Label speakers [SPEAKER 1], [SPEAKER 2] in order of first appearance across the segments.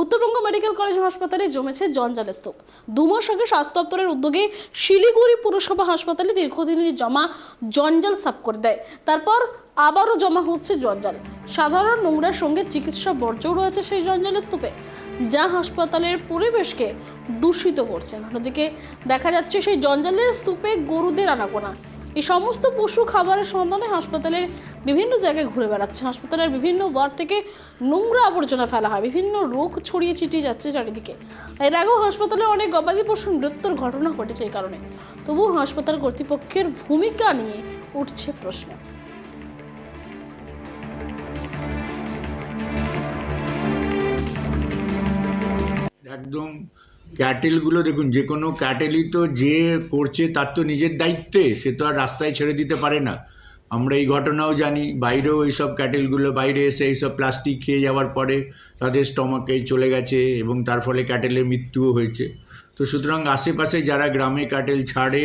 [SPEAKER 1] Uttarbanga medical college হাসপাতালে জমেছে জঞ্জাল স্তূপ। দু মাস আগে স্বাস্থ্য দপ্তরের উদ্যোগে শিলিগুড়ি পুরসভা হাসপাতালে দীর্ঘদিনের জমা জঞ্জাল সাফ করে দেয়। তারপর আবারও জমা হচ্ছে জঞ্জাল। সাধারণ নোংরার সঙ্গে চিকিৎসা বর্জ্যও রয়েছে সেই জঞ্জাল স্তূপে, যা হাসপাতালের পরিবেশকে দূষিত করছে। অন্যদিকে দেখা যাচ্ছে সেই জঞ্জালের স্তূপে গরুদের আনাগোনা। এই সমস্ত পশু খাবারের সন্ধানে হাসপাতালের বিভিন্ন জায়গায় ঘুরে বেড়াচ্ছে। হাসপাতালের বিভিন্ন ওয়ার্ড থেকে নোংরা আবর্জনা ফেলা হয়। বিভিন্ন রোগ ছড়িয়ে ছিটিয়ে যাচ্ছে চারিদিকে। এর আগেও হাসপাতালে অনেক গবাদি পশুর মৃত্যুর ঘটনা ঘটেছে এই কারণে। তবুও হাসপাতাল কর্তৃপক্ষের ভূমিকা নিয়ে উঠছে প্রশ্ন।
[SPEAKER 2] একদম ক্যাটেলগুলো দেখুন, যে কোনো ক্যাটেলই তো যে করছে তার তো নিজের দায়িত্বে, সে তো আর রাস্তায় ছেড়ে দিতে পারে না। আমরা এই ঘটনাও জানি, বাইরেও এইসব ক্যাটেলগুলো, বাইরে এসে এইসব প্লাস্টিক খেয়ে যাওয়ার পরে তাদের স্টমাকে চলে গেছে এবং তার ফলে ক্যাটেলের মৃত্যুও হয়েছে। তো সুতরাং আশেপাশে যারা গ্রামে ক্যাটেল ছাড়ে,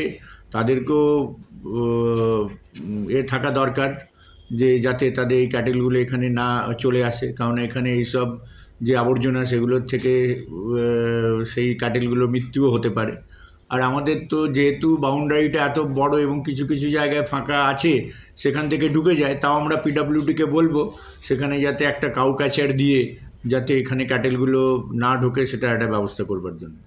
[SPEAKER 2] তাদেরকেও এ থাকা দরকার যে যাতে তাদের এই ক্যাটেলগুলো এখানে না চলে আসে। কারণ এখানে এইসব যে আবর্জনা সেগুলোর থেকে সেই কাটেলগুলো মৃত্যুও হতে পারে। আর আমাদের তো যেহেতু বাউন্ডারিটা এত বড় এবং কিছু কিছু জায়গায় ফাঁকা আছে, সেখান থেকে ঢুকে যায়, তাও আমরা পিডাব্লিউডিকে বলব, সেখানে যাতে একটা কাউকাচার দিয়ে যাতে এখানে ক্যাটেলগুলো না ঢোকে, সেটা একটা ব্যবস্থা করবার জন্য।